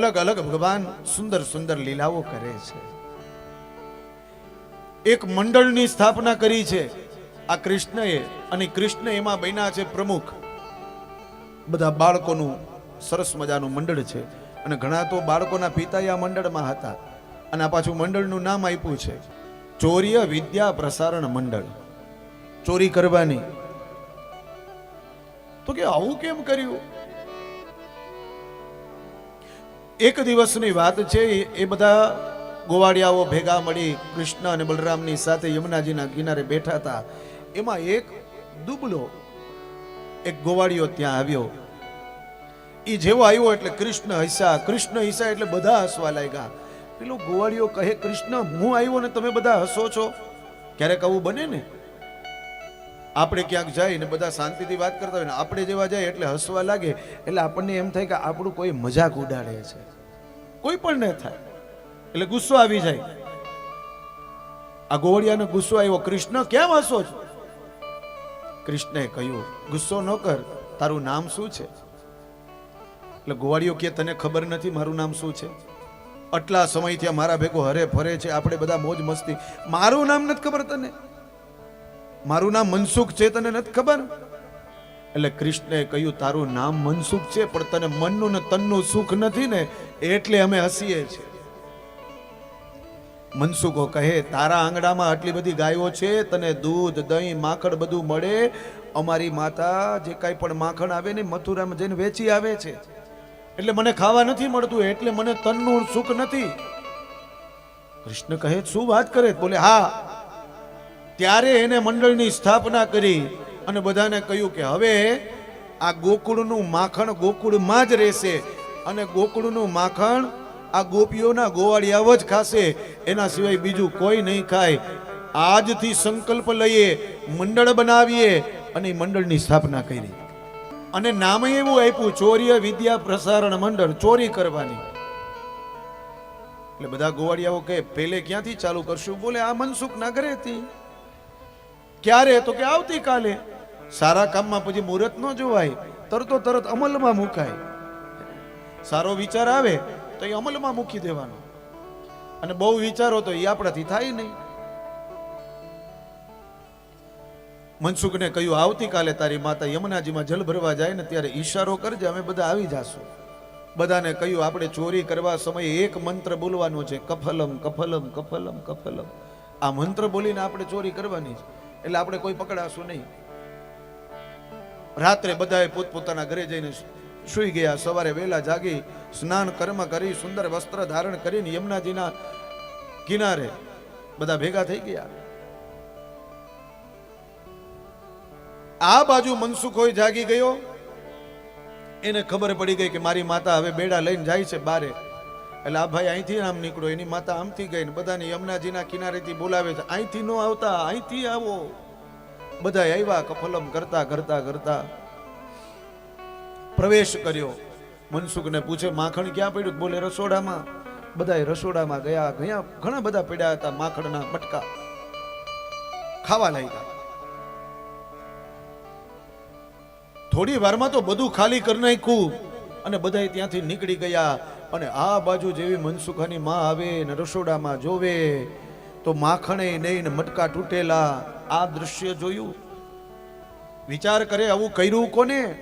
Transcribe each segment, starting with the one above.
અલગ અલગ ભગવાન સુંદર સુંદર લીલાઓ કરે છે. એક મંડળની સ્થાપના કરી છે. આ કૃષ્ણએ અને કૃષ્ણ એમાં બન્યા છે પ્રમુખ. બધા બાળકોનું સરસ મજાનું મંડળ છે અને ઘણા તો બાળકોના પિતા આ મંડળમાં હતા. અને આ પાછું મંડળનું નામ આપ્યું છે. ચોર્ય વિદ્યા પ્રસારણ મંડળ. ચોરી કરવાની. તો કે આવું કેમ કર્યું? એક દિવસની વાત છે, એ બધા ગોવાળિયાઓ ભેગા મળી કૃષ્ણ અને બલરામની સાથે યમુનાજીના કિનારે બેઠા હતા. એમાં એક દુબલો, એક ગોવાળિયો ત્યાં આવ્યો. એ જેવો આવ્યો એટલે કૃષ્ણ હિસા કૃષ્ણ હિસા એટલે બધા હસવા લાગ્યા. પેલો ગોવાળિયો કહે, કૃષ્ણ, હું આવ્યો ને તમે બધા હસો છો? ક્યારેક આવું બને ને? આપણે ક્યાંક જાય ને બધા શાંતિથી વાત કરતા હોય ને, આપણે જેવા જાય એટલે હસવા લાગે. એટલે આપણને એમ થાય કે આપણું કોઈ મજાક ઉડાડે છે. કોઈ પણ ન થાય. એટલે ગુસ્સો આવી જાય. આ ગોવળિયાનો ગુસ્સો આવ્યો, કૃષ્ણ, કેમ હસો છો? કૃષ્ણએ કહ્યું, ગુસ્સો ન કર, તારું નામ શું છે? એટલે ગોવાળિયો કે તને ખબર નથી મારું નામ શું છે? આટલા સમયથી મારા ભેગો હરે ફરે છે, આપણે બધા મોજ મસ્તી. મારું નામ નથી ખબર તને? મારું નામ મનસુખ છે, તને નથી ખબર? એટલે કૃષ્ણે કહ્યું, તારું નામ મનસુખ છે, પણ તને મનનું ને તનનું સુખ નથી ને, એટલે અમે હસીએ છીએ. મનસુખો કહે, તારા આંગણામાં આટલી બધી ગાયો છે, તને દૂધ, દહીં, માખણ બધું મળે. અમારી માતા જે કાંઈ પણ માખણ આવે ને, મથુરામાં જઈને વેચી આવે છે. એટલે મને ખાવા નથી મળતું, એટલે મને તનનું સુખ નથી. કૃષ્ણ કહે, શું વાત કરે? બોલે, હા ત્યારે એને મંડળની સ્થાપના કરી અને બધાને કહ્યું કે હવે આ ગોકુળનું માખણ ગોકુળમાં જ રહેશે અને ગોકુળનું માખણ આ ગોપીઓના ગોવાળિયાઓ જ ખાશે. એના સિવાય બીજું કોઈ નહીં ખાય. આજથી સંકલ્પ લઈએ, મંડળ બનાવીએ અને મંડળની સ્થાપના કરી. અને નામ એવું આપ્યું, ચોર્ય વિદ્યા પ્રસારણ મંડળ, ચોરી કરવાની. એટલે બધા ગોવાળિયાઓ કે પેલે ક્યાંથી ચાલુ કરશું? બોલે, આ મનસુખ ના ઘરેથી. ક્યારે? તો કે આવતીકાલે. સારા કામમાં પછી મુહૂર્ત ન જોવાય. તરતો તરત અમલમાં મુકાય. સારો વિચાર આવે, તો એ અમલમાં મૂકી દેવાનો. અને બહુ વિચારો તો એ આપણાથી થાય નહીં. મનસુખને કહ્યું, આવતીકાલે તારી માતા યમુનાજીમાં જલ ભરવા જાય ને ત્યારે ઈશારો કરજે, અમે બધા આવી જાશું. બધાને કહ્યું, આપણે ચોરી કરવા સમયે એક મંત્ર બોલવાનો છે, કફલમ કફલમ કફલમ કફલમ. આ મંત્ર બોલીને આપણે ચોરી કરવાની છે. એટલે આપણે કોઈ પકડાશું નહીં. રાત્રે બધાએ પોતપોતાના ઘરે જઈને સુઈ ગયા. સવારે વહેલા જાગી, સ્નાન કર્મ કરી, સુંદર વસ્ત્ર ધારણ કરીને યમુનાજીના કિનારે બધા ભેગા થઈ ગયા. આ બાજુ મનસુખોય જાગી ગયો. એને ખબર પડી ગઈ કે મારી માતા હવે બેડા લઈને જાય છે બારે. એટલે આ ભાઈ અહીંથી આમ નીકળો, એની માતા આમથી ગઈ ને બધાને યમુનાજીના કિનારેથી બોલાવે છે. અહીંથી નો આવતા, અહીંથી આવો. બધા આવ્યા, કફલમ કરતા કરતા કરતા. પ્રવેશ કર્યો. મનસુખને પૂછે, માખણ ક્યાં પડ્યું? બોલે, રસોડામાં. બધાય રસોડામાં ગયા ગયા, ઘણા બધા પડ્યા હતા માખણના મટકા. ખાવા લાગ્યા. થોડી વારમાં તો બધું ખાલી કરી નાખ્યું અને બધા ત્યાંથી નીકળી ગયા. અને આ બાજુ જેવી મનસુખાની માં આવે ને રસોડામાં જોવે, તો માખણે નહીં ને મટકા તૂટેલા, આ દ્રશ્ય જોયું? વિચાર કરે આવું કર્યું કોને?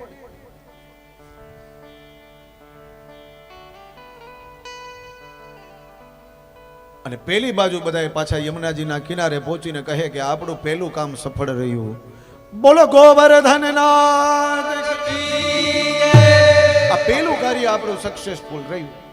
અને પેલી બાજુ બધાએ પાછા યમુનાજીના કિનારે પહોંચીને કહે કે આપણું પહેલું કામ સફળ રહ્યું. બોલો ગોવર્ધન પેલું કાર્ય આપણું સક્સેસફુલ રહ્યું.